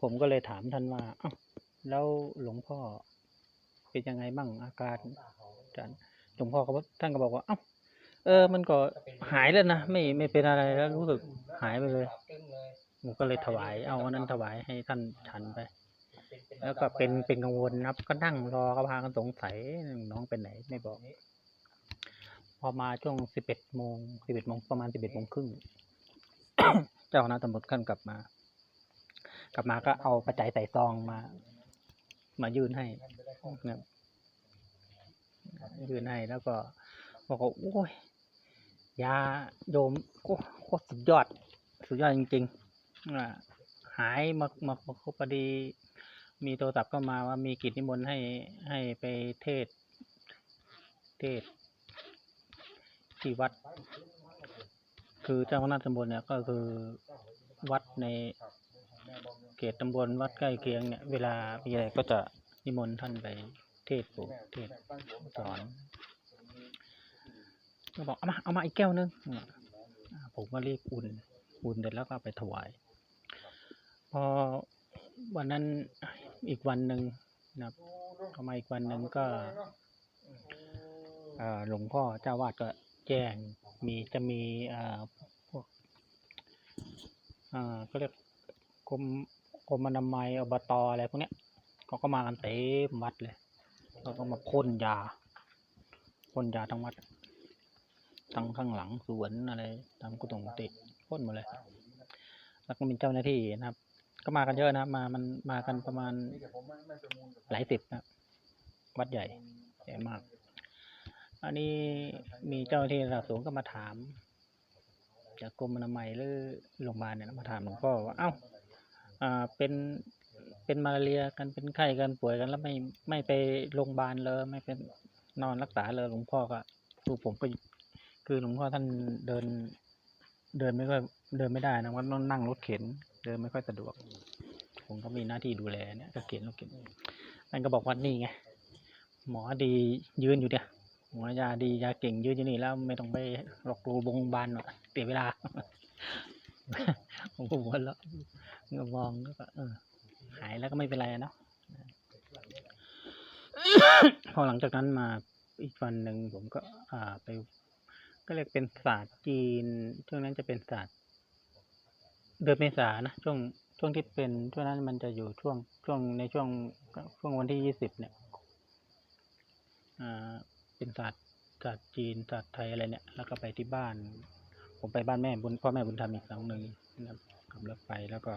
ผมก็เลยถามท่านว่าอ้าวแล้วหลวงพ่อเป็นยังไงบ้างอาการอาจารย์หลวงพ่อก็ท่านก็บอกว่าเอ้าเออ มันก็หายแล้วนะไม่ไม่เป็นอะไรแล้วรู้สึกหายไปเลยผมก็เลยถวาย เอาอันนั้นถวายให้ท่านฉันไป แล้วก็เป็นเป็นกังวลนะครับ ก็นั่งรอก็พากันสงสัยน้องเป็นไหนไม่บอก พอมาช่วงสิบเอ็ดโมงสิบเอ็ดโมงประมาณสิบเอ็ดโมงครึ่งเจ้าคณะตำรวจขั้นกลับมา กลับมาก็เอาปัจจัยใส่ซองมา มายื่นให้นะยื่นให้แล้วก็บอกว่าโอ้ยยาโยมโคตรสุดยอด สุดยอดจริงๆหายมามามาพอดี มีโทรศัพท์ก็มาว่ามีกิจนิมนต์ให้ให้ไปเทศ เทศ ที่วัด คือเจ้าคณะตำบลเนี่ยก็คือวัดใน เขตตำบลวัดใกล้เคียงเนี่ย เวลามีอะไรก็จะนิมนต์ท่านไปเทศปรดเทศสอนก็บอกเอามาเอามาอีกแก้วนึงผมก็รีบอุ่นอุ่นเสร็จแล้วก็ไปถวาย พอวันนั้นอีกวันหนึ่งนะครับเข้ามาอีกวันหนึ่งก็หลวงพ่อเจ้าวาดก็แจ้งมีจะมีอ่อพวกอ่าก็เรียกกรม กรมอนามัยอบตอะไรพวกเนี้ยเขาก็มากันเต็มวัดเลยเขาก็มาพ่นยาพ่นยาทั้งวัดทั้งข้างหลังสวนอะไรตามกุฏิกุฏิพ่นหมดเลย แล้วก็มีเจ้าหน้าที่นะครับ ก็มากันเยอะนะครับมามันมากันประมาณหลายสิบนะวัดใหญ่ใหญ่มาก อันนี้มีเจ้าหน้าที่ระดับสูงก็มาถาม จากกรมอนามัยหรือโรงพยาบาลเนี่ยมาถามหลวงพ่อว่าเอ้า อ่าเป็นเป็นมาลาเรียกันเป็นไข้กันป่วยกันแล้วไม่ไม่ไปโรงพยาบาลเลยไม่เป็นนอนรักษาเลยหลวงพ่อก็คือผมก็คือหลวงพ่อท่านเดิน เดินไม่ค่อยเดินไม่ได้นะว่าต้องนั่งรถเข็น เดินไม่ค่อยสะดวก ผมก็มีหน้าที่ดูแลเนี่ยก็เข็นรถเข็นนั่นก็บอกว่านี่ไงหมอดียืนอยู่เนี่ยหมอยาดียาเก่งยืนอยู่นี่แล้วไม่ต้องไปหลอกลวงโรงพยาบาลหรอกเสียเวลาผมก็หัวเราะ ก็มองก็เออหายแล้วก็ไม่เป็นไรเนาะพอหลังจากนั้นมาอีกวันหนึ่งผมก็อ่าไป ก็เรียกเป็นศาสตร์จีน ช่วงนั้นจะเป็นศาสตร์เดือนเมษานะช่วงช่วงที่เป็นช่วงนั้นมันจะอยู่ช่วงช่วงในช่วงช่วงวันที่ยี่สิบเนี่ยอ่าเป็นศาสตร์ศาสตร์จีนศาสตร์ไทยอะไรเนี่ย แล้วก็ไปที่บ้าน ผมไปบ้านแม่บุญพ่อแม่บุญธรรมอีกหลังหนึ่งนะครับ กลับรถไปแล้วก็